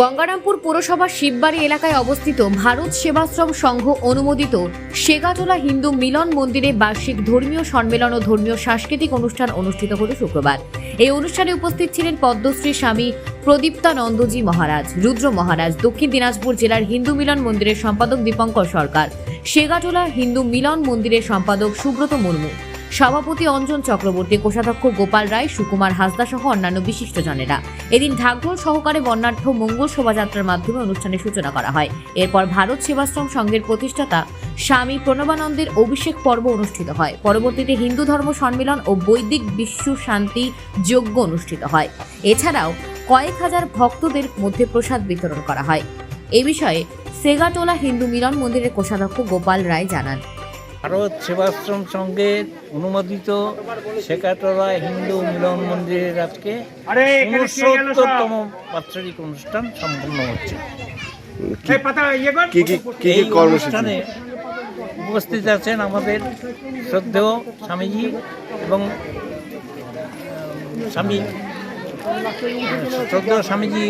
গঙ্গারামপুর পুরসভার শিববাড়ি এলাকায় অবস্থিত ভারত সেবাশ্রম সংঘ অনুমোদিত শেগাটোলা হিন্দু মিলন মন্দিরে বার্ষিক ধর্মীয় সম্মেলন ও ধর্মীয় সাংস্কৃতিক অনুষ্ঠান অনুষ্ঠিত হল শুক্রবার। এই অনুষ্ঠানে উপস্থিত ছিলেন পদ্মশ্রী স্বামী প্রদীপ্তানন্দজি মহারাজ, রুদ্র মহারাজ, দক্ষিণ দিনাজপুর জেলার হিন্দু মিলন মন্দিরের সম্পাদক দীপঙ্কর সরকার শেগাটোলা হিন্দু মিলন মন্দিরের সম্পাদক সুব্রত মুর্মু। সভাপতি অঞ্জন চক্রবর্তী, কোষাধ্যক্ষ গোপাল রায়, সুকুমার হাসদা সহ অন্যান্য বিশিষ্টজনেরা। এদিন ঢাকঢোল সহকারে বর্ণাঢ্য মঙ্গল শোভাযাত্রার মাধ্যমে অনুষ্ঠানের সূচনা করা হয়। এরপর ভারত সেবাশ্রম সংঘের প্রতিষ্ঠাতা স্বামী প্রণবানন্দের অভিষেক পর্ব অনুষ্ঠিত হয়। পরবর্তীতে হিন্দু ধর্ম সম্মেলন ও বৈদিক বিশ্ব শান্তি যজ্ঞ অনুষ্ঠিত হয়। এছাড়াও কয়েক হাজার ভক্তদের মধ্যে প্রসাদ বিতরণ করা হয়। এ বিষয়ে সেগাটোলা হিন্দু মিলন মন্দিরের কোষাধ্যক্ষ গোপাল রায় জানান। ভারত সেবাশ্রম সংঘের অনুমোদিত শেখাতলা হিন্দু মিলন মন্দিরের আজকে উনসত্তরতম বাৎসরিক অনুষ্ঠান সম্পন্ন হচ্ছে। কি কি কি এই অনুষ্ঠানে উপস্থিত আছেন আমাদের শ্রদ্ধেয় স্বামীজি এবং স্বামী শ্রদ্ধেয় স্বামীজি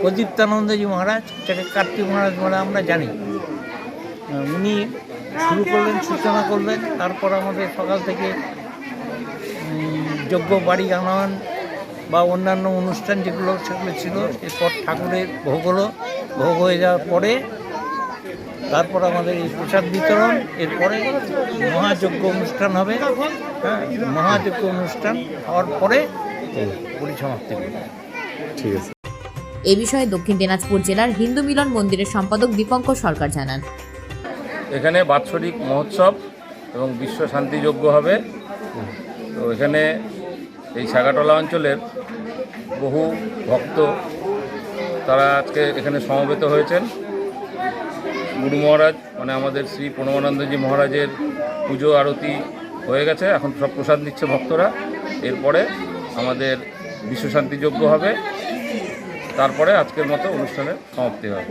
প্রদীপ্তানন্দজি মহারাজ যাকে কার্তিক মহারাজ বলে আমরা জানি। উনি শুরু করলেন সূচনা করলেন তারপর আমাদের সকাল থেকে যজ্ঞ বাড়ি আনান বা অন্যান্য অনুষ্ঠান যেগুলো সেগুলো ছিল এরপর ঠাকুরের ভোগ হলো। ভোগ হয়ে যাওয়ার পরে তারপর আমাদের এই প্রসাদ বিতরণ এরপরে মহাযজ্ঞ অনুষ্ঠান হবে। হ্যাঁ মহাযজ্ঞ অনুষ্ঠান হওয়ার পরে পরিসমাপ্তি হবে। ঠিক আছে। এ বিষয়ে দক্ষিণ দিনাজপুর জেলার হিন্দু মিলন মন্দিরের সম্পাদক দীপঙ্কর সরকার জানান। এখানে বাৎসরিক মহোৎসব এবং বিশ্ব শান্তি যজ্ঞ হবে। তো এখানে এই সাগাটলা অঞ্চলের বহু ভক্ত তারা আজকে এখানে সমবেত হয়েছেন। গুরু মহারাজ মানে আমাদের শ্রী প্রণবানন্দজি মহারাজের পুজো, আরতি হয়ে গেছে। এখন সব প্রসাদ নিচ্ছে ভক্তরা। এরপরে আমাদের বিশ্বশান্তি যজ্ঞ হবে। তারপরে আজকের মতো অনুষ্ঠানের সমাপ্তি হবে।